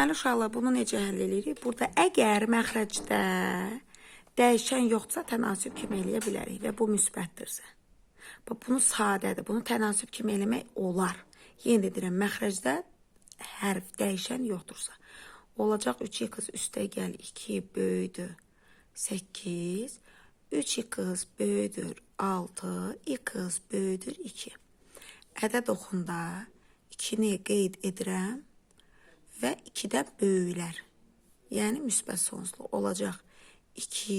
Deməli uşaqlar bunu necə həll edirik? Burada əgər məxrəcdə dəyişən yoxdursa tənasüb kimi eləyə bilərik və bu müsbətdirsə. Bax bunu sadədir. Bunu tənasüb kimi eləmək olar. Yenə deyirəm, məxrəcdə hərf dəyişən yoxdursa. Olacaq 3 qız üstə gəl 2 böyüdür 8 3 qız böyüdür 6 qız böyüdür 2. Ədəd oxunda 2-ni qeyd edirəm və 2-dən böyüklər. Yəni müsbət sonsuzluq olacaq. 2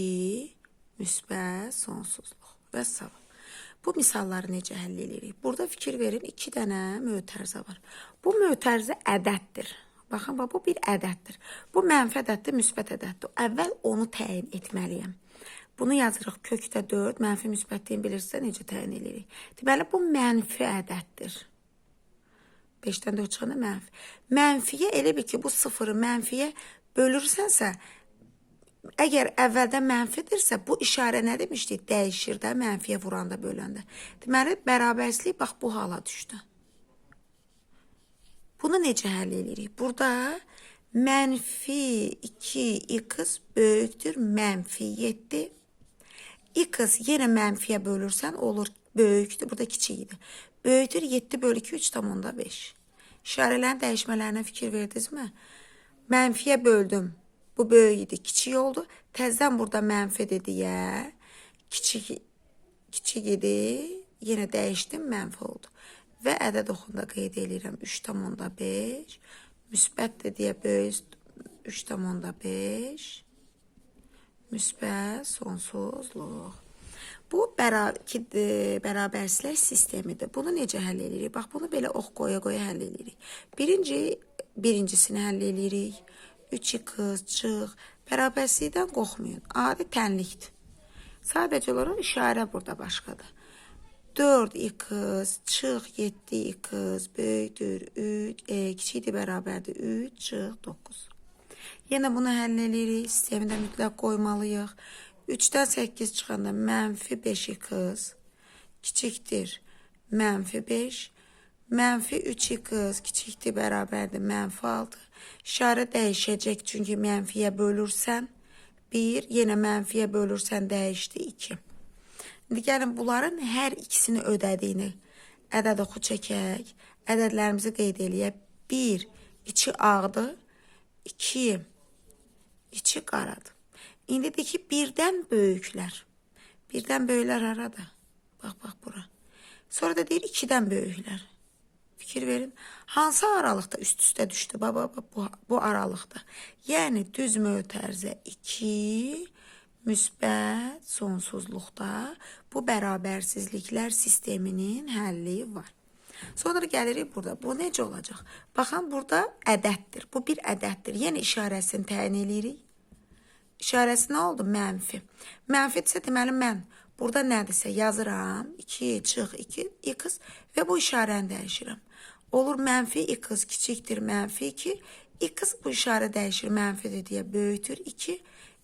müsbət sonsuzluq və sabah. Bu misalları necə həll edirik? Burada fikir verin, 2 dənə mötərizə var. Bu mötərizə ədəddir. Baxın, bax, bu bir ədəddir. Bu mənfi ədəddir, müsbət ədəddir. Əvvəl onu təyin etməliyəm. Bunu yazırıq kökdə 4, mənfi müsbətliyin bilirsə necə təyin edirik? Deməli, bu mənfi ədəddir. 5-dən 4 çıxanda mənfi. Mənfiyə elə bil ki, bu sıfırı mənfiyə bölürsənsə, əgər əvvəldən mənfidirsə, bu işarə nə demişdik? Dəyişir də mənfiyə vuranda, böləndə. Deməli, bərabərsizlik bax bu hala düşdü. Bunu necə həll edirik? Burada mənfi 2 x böyükdür mənfi 7. x yenə mənfiyə bölürsən olur böyükdür. Burada kiçik idi. Böyükdür 7 bölü 2 3 tam onda 5. İşarələrin dəyişmələrinə fikir verdinizmi? Mənfiyə böldüm. Bu böyük idi, kiçik oldu. Təzədən burada mənfidir deyə kiçik kiçik idi. Yenə dəyişdim, mənfi oldu. Və ədəd oxunda qeyd edirəm 3 tam onda 5. Müsbətdir deyə böyük 3 tam onda 5. Müsbət sonsuzluq. Bu bəra ki, e, bərabərsizlik sistemidir. Bunu necə həll edirik? Bax bunu belə ox qoya-qoya həll edirik. Birinci birincisini həll edirik. 3 qız, çıx. Bərabərsizlikdən qorxmayın. Adi tənlikdir. Sadəcə olaraq işarə burada başqadır. 4 x çıx 7 x böyükdür 3 e, kiçikdir bərabərdir 3 çıx 9. Yenə bunu həll edirik. Sistemi də mütləq qoymalıyıq. 3-dən 8 çıxanda mənfi 5 x kiçikdir mənfi 5. Mənfi 3 x kiçikdir bərabərdir mənfi 6. İşarə dəyişəcək çünki mənfiyə bölürsən 1, yenə mənfiyə bölürsən dəyişdi 2. İndi gəlin bunların hər ikisini ödədiyini ədəd oxu çəkək. Ədədlərimizi qeyd eləyək. 1 içi ağdır, 2 içi qaradır. İndi de ki birdən böyüklər. Birdən böyüklər harada? Bax bax bura. Sonra da deyir 2-dən böyüklər. Fikir verin. Hansı aralıqda üst-üstə düşdü? Baba baba bu, bu aralıqda. Yəni düz mötərizə 2 müsbət sonsuzluqda bu bərabərsizliklər sisteminin həlli var. Sonra gəlirik burada. Bu necə olacaq? Baxın burada ədəddir. Bu bir ədəddir. Yəni işarəsini təyin edirik. İşarəsi nə oldu? Mənfi. Mənfidirsə deməli mən burada nədirsə yazıram. 2 çıx 2 x və bu işarəni dəyişirəm. Olur mənfi x kiçikdir mənfi 2. x bu işarə dəyişir mənfidir deyə böyükdür 2.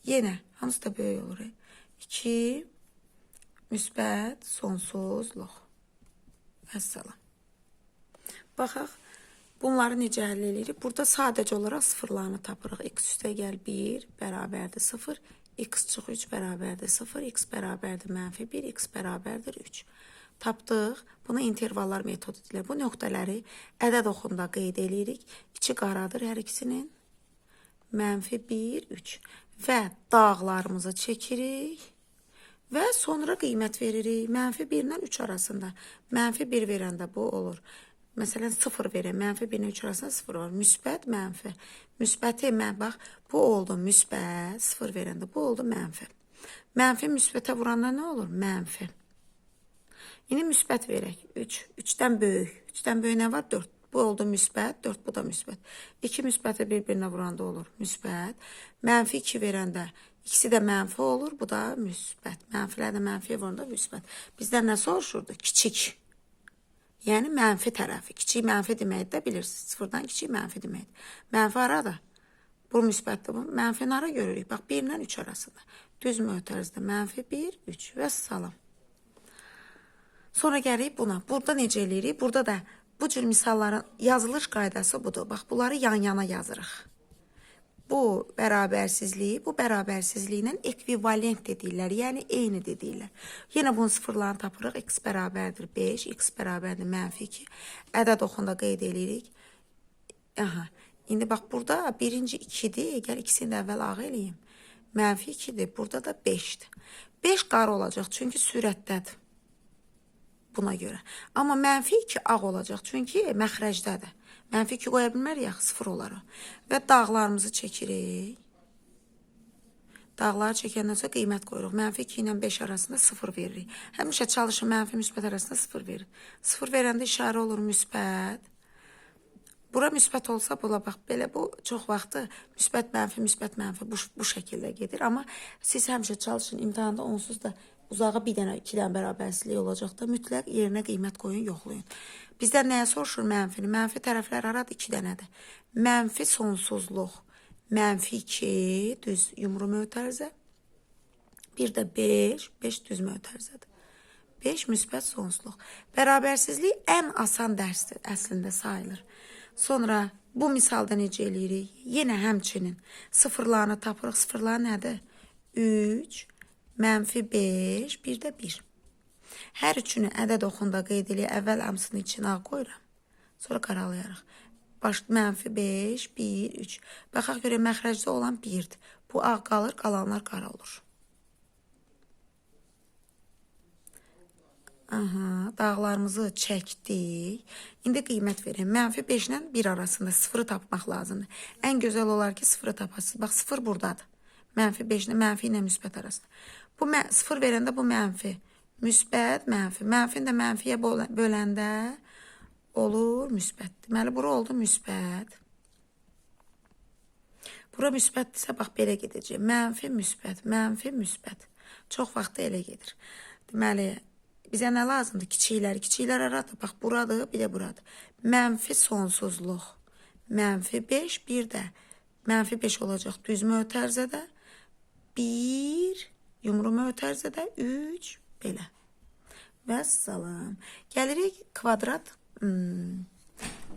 Yenə hamısı da böyük olur. 2 müsbət sonsuzluq. Vəssalam. Baxaq. Bunları necə həll edirik? Burada sadəcə olaraq sıfırlarını tapırıq. x üstə gəl 1 bərabərdir 0. x çıx 3 bərabərdir 0. x bərabərdir mənfi 1. x bərabərdir 3. Tapdıq. Bunu intervallar metodu deyilir. Bu nöqtələri ədəd oxunda qeyd edirik. İçi qaradır hər ikisinin. Mənfi 1, 3. Və dağlarımızı çəkirik. Və sonra qiymət veririk. Mənfi 1 ilə 3 arasında. Mənfi 1 verəndə bu olur. Məsələn 0 verək. Mənfi 1 ilə 3 arasında 0 var. Müsbət, mənfi. Müsbəti mən bax bu oldu müsbət, 0 verəndə bu oldu mənfi. Mənfi müsbətə vuranda nə olur? Mənfi. İndi müsbət verək. 3. 3-dən böyük. 3-dən böyük nə var? 4. Bu oldu müsbət, 4 bu da müsbət. 2 müsbəti bir-birinə vuranda olur müsbət. Mənfi 2 verəndə ikisi də mənfi olur, bu da müsbət. Mənfilər də mənfiyə vuranda müsbət. Bizdən nə soruşurdu? Kiçik. Yəni mənfi tərəfi. Kiçik mənfi deməkdir də bilirsiniz. Sıfırdan kiçik mənfi deməkdir. Mənfi arada. Bu müsbətdir. Bu mənfi hara görürük? Bax 1 ilə 3 arasında. Düz mötərizdə mənfi 1, 3 və salam. Sonra gəlirik buna. Burada necə eləyirik? Burada da bu cür misalların yazılış qaydası budur. Bax bunları yan-yana yazırıq. Bu bərabərsizliyi bu bərabərsizliklə ekvivalent dedirlər, yəni eyni dedirlər. Yenə bunun sıfırlarını tapırıq. X bərabərdir 5, X bərabərdir mənfi 2. Ədəd oxunda qeyd edirik. Aha. İndi bax burada birinci 2-dir. Gəl ikisini də əvvəl ağ eləyim. Mənfi 2-dir. Burada da 5-dir. 5 qarı olacaq çünki sürətdədir. Buna görə. Amma mənfi 2 ağ olacaq çünki məxrəcdədir. Mənfi 2 qoya bilmərik axı 0 olar o. Və dağlarımızı çəkirik. Dağları çəkəndən sonra qiymət qoyuruq. Mənfi 2 ilə 5 arasında 0 veririk. Həmişə çalışın mənfi müsbət arasında 0 verin. 0 verəndə işarə olur müsbət. Bura müsbət olsa bula bax belə bu çox vaxtı müsbət mənfi müsbət mənfi bu bu şəkildə gedir. Amma siz həmişə çalışın imtahanda onsuz da uzağa bir dənə iki dənə bərabərsizlik olacaq da mütləq yerinə qiymət qoyun yoxlayın. Bizdən nəyə soruşur mənfini? Mənfi tərəflər haradır? 2 dənədir. Mənfi sonsuzluq. Mənfi 2 düz yumru mötərizə. Bir də 5, 5 düz mötərizədir. 5 müsbət sonsuzluq. Bərabərsizlik ən asan dərsdir əslində sayılır. Sonra bu misalda necə eləyirik? Yenə həmçinin sıfırlarını tapırıq. Sıfırlar nədir? 3, mənfi 5, bir də 1. Hər üçünü ədəd oxunda qeyd eləyək. Əvvəl hamısını içinə qoyuram. Sonra qaralayarıq. Baş mənfi 5, 1, 3. Baxaq görə məxrəcdə olan 1-dir. Bu ağ qalır, qalanlar qara olur. Aha, dağlarımızı çəkdik. İndi qiymət verin. Mənfi 5 ilə 1 arasında 0-ı tapmaq lazımdır. Ən gözəl olar ki, 0-ı tapasınız. Bax 0 burdadır. Mənfi 5 ilə mənfi ilə müsbət arasında. Bu 0 verəndə bu mənfi. Müsbət, mənfi. Mənfini də mənfiyə bölə- böləndə olur müsbət. Deməli bura oldu müsbət. Bura müsbətdirsə bax belə gedəcək. Mənfi, müsbət, mənfi, müsbət. Çox vaxt elə gedir. Deməli bizə nə lazımdır? Kiçiklər, kiçiklər haradır? Bax buradır, bir də buradır. Mənfi sonsuzluq. Mənfi 5, bir də mənfi 5 olacaq düz mötərizədə. 1 yumru mötərizədə 3 belə. Vəssalam. Gəlirik kvadrat hmm,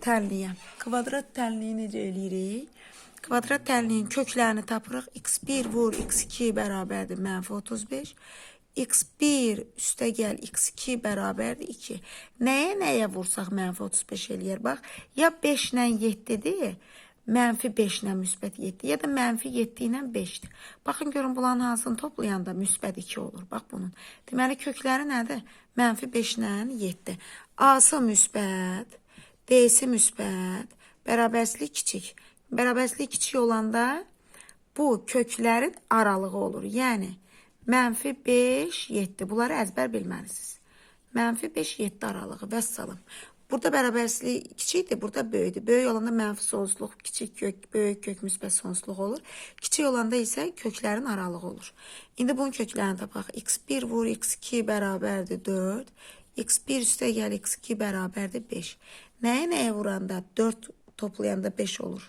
tənliyə. Kvadrat tənliyi necə eləyirik? Kvadrat tənliyin köklərini tapırıq. x1 vur x2 bərabərdir mənfi 35. x1 üstə gəl x2 bərabərdir 2. Nəyə nəyə vursaq mənfi 35 eləyər? Bax, ya 5 ilə 7-dir, mənfi 5 ilə müsbət 7 ya da mənfi 7 ilə 5-dir. Baxın görün bunların hansını toplayanda müsbət 2 olur. Bax bunun. Deməli kökləri nədir? Mənfi 5 ilə 7. A-sı müsbət, D-si müsbət, bərabərsizlik kiçik. Bərabərsizlik kiçik olanda bu köklərin aralığı olur. Yəni mənfi 5, 7. Bunları əzbər bilməlisiniz. Mənfi 5, 7 aralığı. Vəssalam. Burada bərabərsizlik kiçikdir, burada böyükdür. Böyük olanda mənfi sonsuzluq, kiçik kök, böyük kök müsbət sonsuzluq olur. Kiçik olanda isə köklərin aralığı olur. İndi bunun köklərini tapaq. x1 vur x2 bərabərdir 4. x1 üstə gəl x2 bərabərdir 5. Nəyə nəyə vuranda 4 toplayanda 5 olur?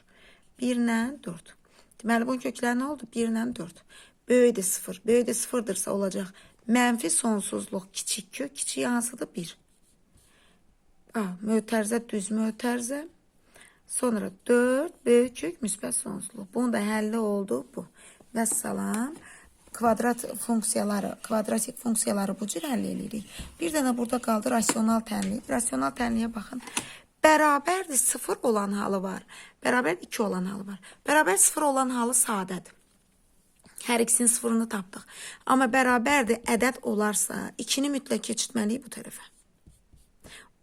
1 ilə 4. Deməli bunun kökləri nə oldu? 1 ilə 4. Böyük də 0. Böyük də 0-dırsa olacaq. Mənfi sonsuzluq kiçik kök. Kiçik hansıdır? 1. A, mötərizə düz mötərizə. Sonra 4 böyük müsbət sonsuzluq. Bunun da həlli oldu bu. Vəssalam. Kvadrat funksiyaları, kvadratik funksiyaları bu cür həll edirik. Bir dənə burada qaldı rasional tənlik. Rasional tənliyə baxın. Bərabərdir 0 olan halı var. Bərabər 2 olan halı var. Bərabər 0 olan halı sadədir. Hər ikisinin sıfırını tapdıq. Amma bərabərdir ədəd olarsa 2-ni mütləq keçirtməliyik bu tərəfə.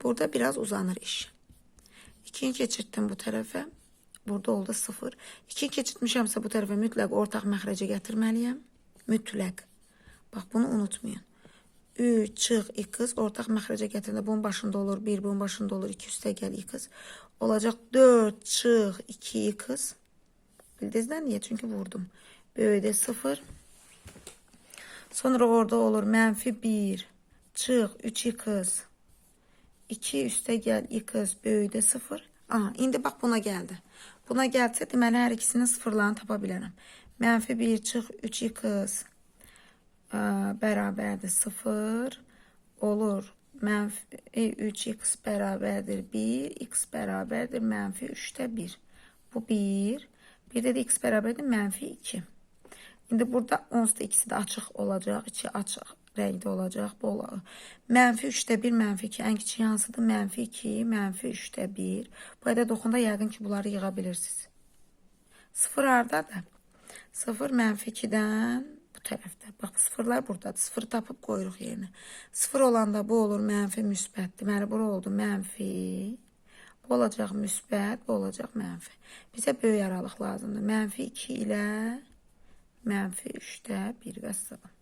Burada biraz uzanır iş. 2'yi keçirtdim bu tərəfə. Burada oldu 0. 2 keçirtmişəmsə bu tərəfə mütləq ortaq məxrəcə gətirməliyəm. Mütləq. Bax bunu unutmayın. 3 çıx x ortaq məxrəcə gətirəndə bunun başında olur 1, bunun başında olur 2 üstə gəl x. Olacaq 4 çıx 2 x. Bildiniz də niyə? Çünki vurdum. Böyüdə 0. Sonra orada olur mənfi 1 çıx 3 x. 2 üstə gəl x böyükdə 0. Aha, indi bax buna gəldi. Buna gəlsə deməli hər ikisinin sıfırlarını tapa bilərəm. Mənfi 1 çıx 3x ə, bərabərdir 0 olur. Mənfi 3x bərabərdir 1, x bərabərdir mənfi 3-də 1. Bu 1. Bir də də x bərabərdir mənfi 2. İndi burada onsuz da ikisi də açıq olacaq. İçi açıq rəngdə olacaq. Bu ola- Mənfi 3-də 1, mənfi 2. Ən kiçik hansıdır? Mənfi 2, mənfi 3-də 1. Bu ədə doxunda yəqin ki, bunları yığa bilirsiniz. 0 hardadır? 0 mənfi 2-dən bu tərəfdə. Bax, sıfırlar buradadır. 0 tapıb qoyuruq yerinə. 0 olanda bu olur mənfi müsbət. Deməli, bura oldu mənfi. Bu olacaq müsbət, bu olacaq mənfi. Bizə böyük aralıq lazımdır. Mənfi 2 ilə mənfi 3-də 1 və salam.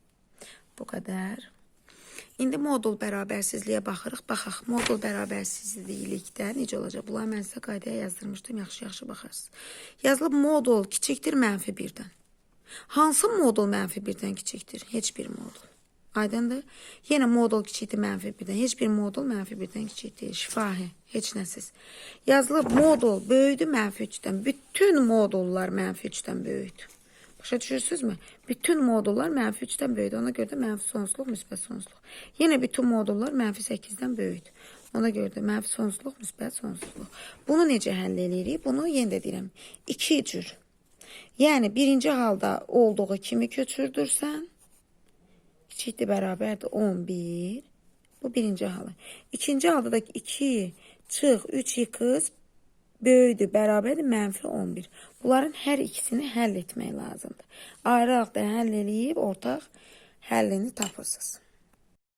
Bu qədər. İndi modul bərabərsizliyə baxırıq. Baxaq, modul bərabərsizlikdə necə olacaq? Bunları mən sizə qaydaya yazdırmışdım. Yaxşı-yaxşı baxarsınız. Yazılıb modul kiçikdir mənfi 1-dən. Hansı modul mənfi 1-dən kiçikdir? Heç bir modul. Aydındır? Yenə modul kiçikdir mənfi 1-dən. Heç bir modul mənfi 1-dən kiçik deyil. Şifahi, heç nəsiz. Yazılıb modul böyükdür mənfi 3-dən. Bütün modullar mənfi 3-dən böyükdür. Başa düşürsünüzmü? Bütün modullar mənfi 3-dən böyükdür. Ona görə də mənfi sonsuzluq, müsbət sonsuzluq. Yenə bütün modullar mənfi 8-dən böyükdür. Ona görə də mənfi sonsuzluq, müsbət sonsuzluq. Bunu necə həll edirik? Bunu yenə də deyirəm. İki cür. Yəni birinci halda olduğu kimi köçürdürsən, kiçikdir bərabərdir 11. Bu birinci halı. İkinci halda da 2 çıx 3 yıxız böyükdür bərabərdir mənfi 11. Bunların hər ikisini həll etmək lazımdır. Ayrı halda həll eləyib ortaq həllini tapırsınız.